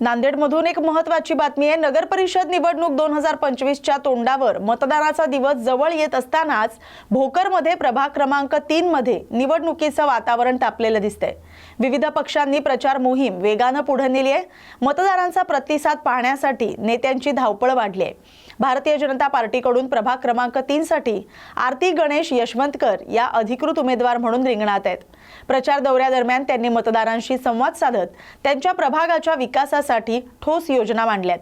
नांदेडमधून एक महत्वाची बातमी आहे. नगर परिषद निवडणूक दोन हजार पंचवीसच्या तोंडावर मतदानाचा दिवस जवळ येत असतानाच भोकरमध्ये प्रभाग क्रमांक तीन मध्ये निवडणुकीचं वातावरण तापलेलं दिसतंय. विविध पक्षांनी प्रचार मोहीम वेगानं पुढे नेली आहे. मतदारांचा प्रतिसाद पाहण्यासाठी नेत्यांची धावपळ वाढली आहे. भारतीय जनता पार्टीकडून प्रभाग क्रमांक तीन साठी आरती गणेश यशवंतकर या अधिकृत उमेदवार म्हणून रिंगणात आहेत. प्रचार दौऱ्यादरम्यान त्यांनी मतदारांशी संवाद साधत त्यांच्या प्रभागाच्या विकासासाठी ठोस योजना मांडल्यात.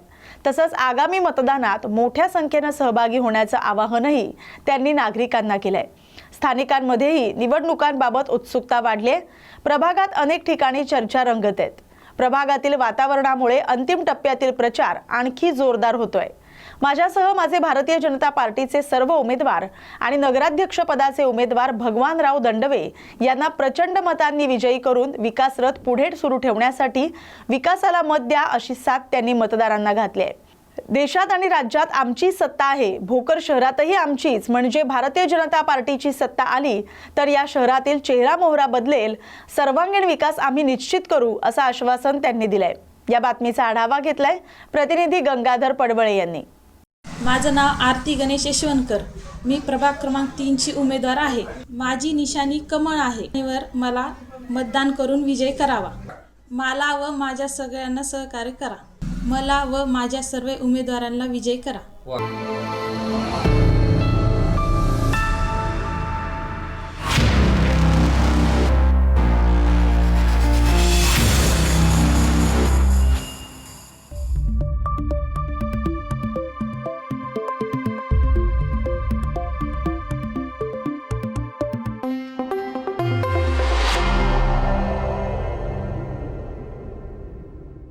तसंच आगामी मतदानात मोठ्या संख्येनं सहभागी होण्याचं आवाहनही त्यांनी नागरिकांना केलंय. स्थानिकांमध्येही निवडणुकांबाबत उत्सुकता वाढली प्रभागात अनेक ठिकाणी चर्चा रंगत आहेत. प्रभागातील वातावरणामुळे अंतिम टप्प्यातील प्रचार आणखी जोरदार होतोय. माझ्यासह माझे भारतीय जनता पार्टीचे सर्व उमेदवार आणि नगराध्यक्ष पदाचे उमेदवार भगवानराव दंडवे यांना प्रचंड मतांनी विजयी करून विकास रथ पुढे सुरू ठेवण्यासाठी विकासाला मत द्या अशी साथ त्यांनी मतदारांना घातली आहे. देशात आणि राज्यात आमची सत्ता आहे. भोकर शहरातही आमचीच. म्हणजे भारतीय जनता पार्टीची सत्ता आली तर या शहरातील चेहरा मोहरा बदलेल. सर्वांगीण विकास आम्ही निश्चित करू असं आश्वासन त्यांनी दिलंय. या बातमीचा आढावा घेतलाय प्रतिनिधी गंगाधर पडवळे यांनी. माझं नाव आरती गणेश यशवंतकर. मी प्रभाग क्रमांक तीनची उमेदवार आहे. माझी निशाणी कमळ आहे. वर मला मतदान करून विजय करावा. मला व माझ्या सगळ्यांना सहकार्य करा. मला व माझ्या सर्व उमेदवारांना विजय करा.